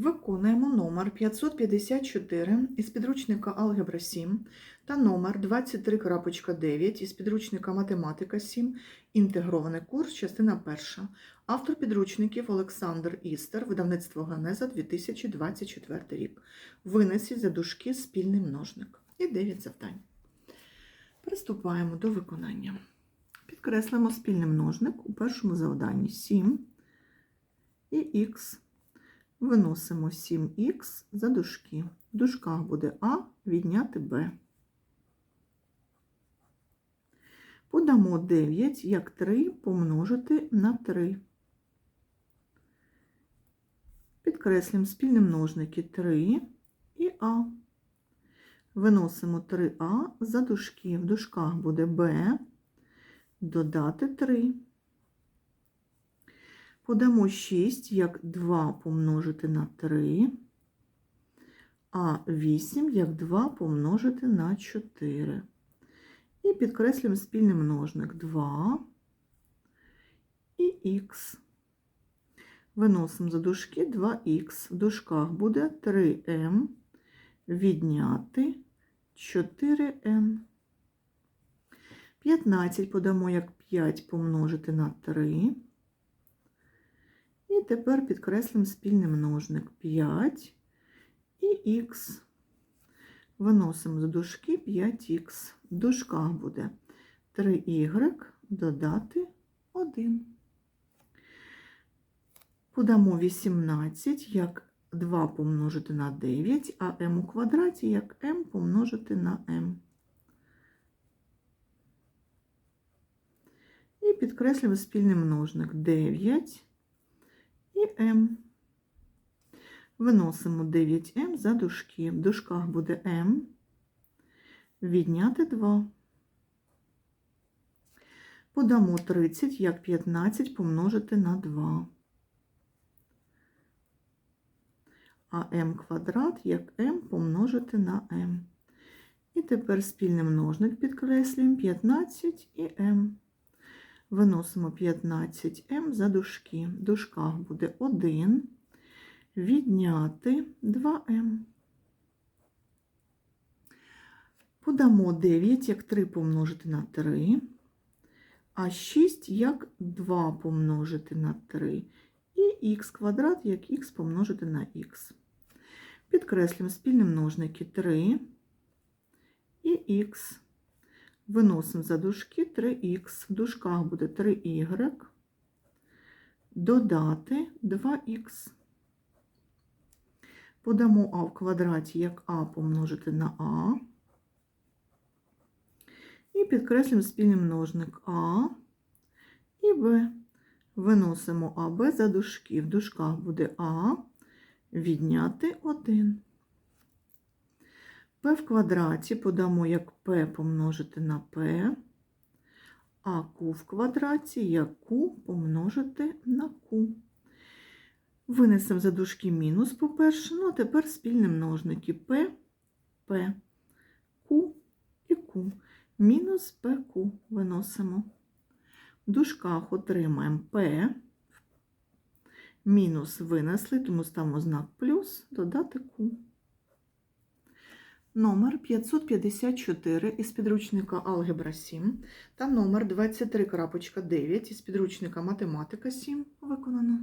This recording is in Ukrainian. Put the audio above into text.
Виконуємо номер 554 із підручника Алгебра 7 та номер 23.9 із підручника Математика 7. Інтегрований курс, частина 1. Автор підручників Олександр Істер, видавництво Ганеза 2024 рік. Винесіть за дужки спільний множник. І 9 завдань. Приступаємо до виконання. Підкреслимо спільний множник у першому завданні 7 і х. Виносимо 7х за дужки. В дужках буде А відняти Б. Подамо 9 як 3 помножити на 3. Підкреслюємо спільні множники 3 і А. Виносимо 3А за дужки. В дужках буде Б, додати 3. Подамо 6 як 2 помножити на 3, а 8 як 2 помножити на 4. І підкреслюємо спільний множник 2 і х. Виносимо за дужки 2х. В дужках буде 3m відняти 4n. 15 подамо як 5 помножити на 3. Тепер підкреслимо спільний множник 5 і х. Виносимо з дужки 5х. В дужках буде 3y додати 1. Подамо 18 як 2 помножити на 9, а m у квадраті як m помножити на m. І підкреслюємо спільний множник 9 і m. Виносимо 9m за дужки. В дужках буде m, відняти 2. Подамо 30 як 15 помножити на 2. А m квадрат як m помножити на m. І тепер спільний множник підкреслюємо 15 і m. Виносимо 15m за дужки. В дужках буде 1, відняти 2m. Подамо 9 як 3 помножити на 3, а 6 як 2 помножити на 3, і х квадрат як х помножити на х. Підкреслюємо спільні множники 3 і х. Виносимо за дужки 3х, в дужках буде 3y, додати 2х. Подамо а в квадраті як а помножити на а. І підкреслюємо спільний множник а і б. Виносимо АБ за дужки. В дужках буде а відняти 1. P в квадраті подамо як P помножити на P, а Q в квадраті як Q помножити на Q. Винесемо за дужки мінус, по-перше, ну а тепер спільні множники P, P, Q і Q. Мінус PQ виносимо. В дужках отримаємо P, мінус винесли, тому ставимо знак плюс, додати Q. Номер 554 із підручника Алгебра 7 та номер 23.9 із підручника Математика 7 виконано.